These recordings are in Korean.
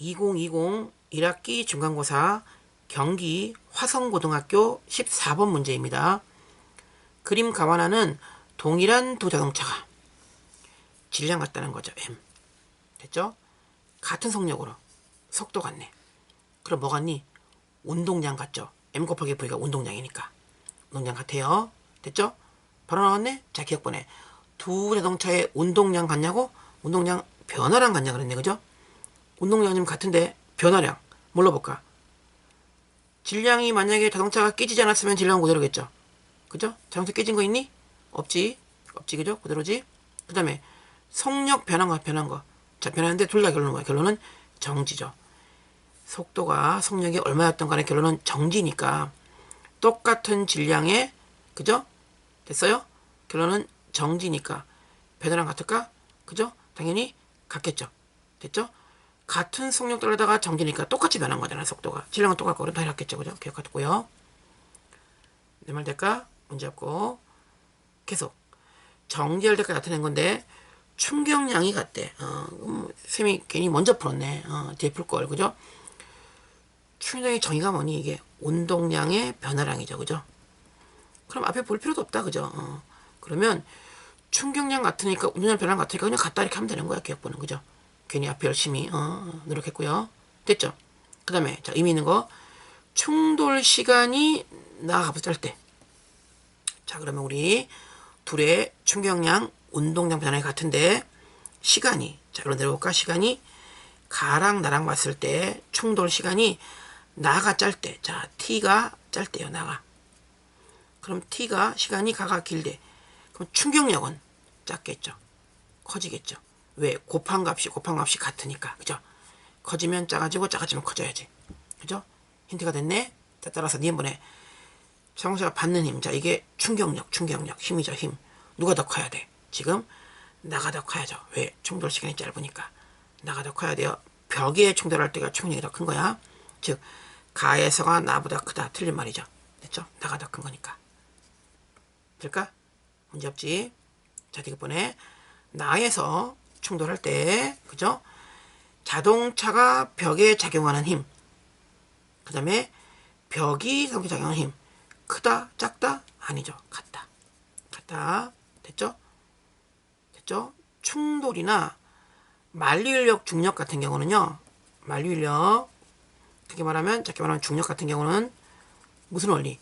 2020 1학기 중간고사 경기 화성고등학교 14번 문제입니다. 그림 감안하는 동일한 두 자동차가 질량 같다는 거죠. M. 됐죠? 같은 속력으로 속도 같네. 그럼 뭐 같니? 운동량 같죠? M 곱하기 V가 운동량이니까. 운동량 같아요. 됐죠? 바로 나왔네? 자, 기억번에. 두 자동차의 운동량 같냐고? 운동량 변화량 같냐 그랬네. 그죠? 운동량이 같은데 변화량 뭘로 볼까? 질량이 만약에 자동차가 깨지지 않았으면 질량은 그대로겠죠. 그죠? 자동차 깨진 거 있니? 없지. 없지. 그죠? 그대로지. 그 다음에 속력 변한 거, 변한 거. 자, 변하는데 둘 다 결론은 뭐야? 결론은 정지죠. 속도가 속력이 얼마였던 간에 결론은 정지니까 똑같은 질량의 그죠? 됐어요? 결론은 정지니까 변화량 같을까? 그죠? 당연히 같겠죠. 됐죠? 같은 속력 떨려다가 정지니까 똑같이 변한 거잖아 속도가 질량은 똑같고 그럼 당연히 겠죠 그죠? 기억하고요 내말 될까? 문제 없고 계속 정지할 때까지 나타낸 건데 충격량이 같대 어, 음, 쌤이 괜히 먼저 풀었네 어, 뒤에 풀걸 그죠? 충격량의 정의가 뭐니 이게 운동량의 변화량이죠 그죠? 그럼 앞에 볼 필요도 없다 그죠? 어, 그러면 충격량 같으니까 운동량 변화량 같으니까 그냥 같다 이렇게 하면 되는 거야 기억보는 그죠? 괜히 앞에 열심히 어, 노력했고요. 됐죠? 그 다음에 자 의미 있는 거 충돌 시간이 나가보자 짧대. 자 그러면 우리 둘의 충격량, 운동량 변화가 같은데 시간이 자 이로 내려볼까? 시간이 가랑 나랑 봤을 때 충돌 시간이 나가 짧대. 자 t가 짧대요. 나가. 그럼 t가 시간이 가가 길대. 그럼 충격력은 작겠죠. 커지겠죠. 왜? 곱한 값이 곱한 값이 같으니까. 그죠? 커지면 작아지고 작아지면 커져야지. 그죠? 힌트가 됐네? 자, 따라서 니번에 자동차가 받는 힘. 자, 이게 충격력, 충격력. 힘이죠, 힘. 누가 더 커야 돼? 지금 나가 더 커야죠. 왜? 충돌 시간이 짧으니까. 나가 더 커야 돼요. 벽에 충돌할 때가 충격이 더 큰 거야. 즉, 가에서가 나보다 크다. 틀린 말이죠. 됐죠? 나가 더 큰 거니까. 될까? 문제 없지? 자, 이번에 나에서 충돌할 때, 그죠? 자동차가 벽에 작용하는 힘. 그 다음에 벽이 자동차에 작용하는 힘. 크다, 작다? 아니죠. 같다. 같다. 됐죠? 됐죠? 충돌이나 만리인력 중력 같은 경우는요. 만리인력, 그렇게 말하면, 작게 말하면 중력 같은 경우는 무슨 원리?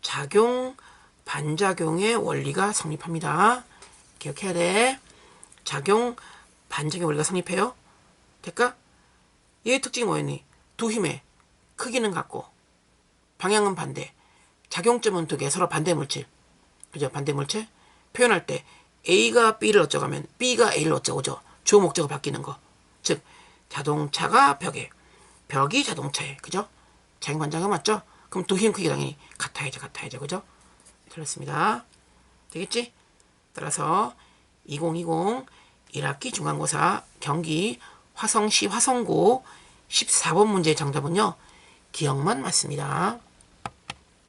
작용, 반작용의 원리가 성립합니다. 기억해야 돼. 작용, 반작용 원리가 성립해요. 될까? 얘의 특징이 뭐였니? 두 힘의 크기는 같고 방향은 반대. 작용점은 두 개, 서로 반대 물질. 그죠? 반대 물질. 표현할 때 A가 B를 어쩌고 하면 B가 A를 어쩌고죠. 주어 목적어 바뀌는 거. 즉 자동차가 벽에, 벽이 자동차에. 그죠? 반작용 맞죠? 그럼 두 힘 크기 당연히 같아야죠. 같아야죠. 그죠? 틀렸습니다. 되겠지? 따라서 2020 1학기 중간고사 경기 화성시 화성고 14번 문제의 정답은요. 기억만 맞습니다.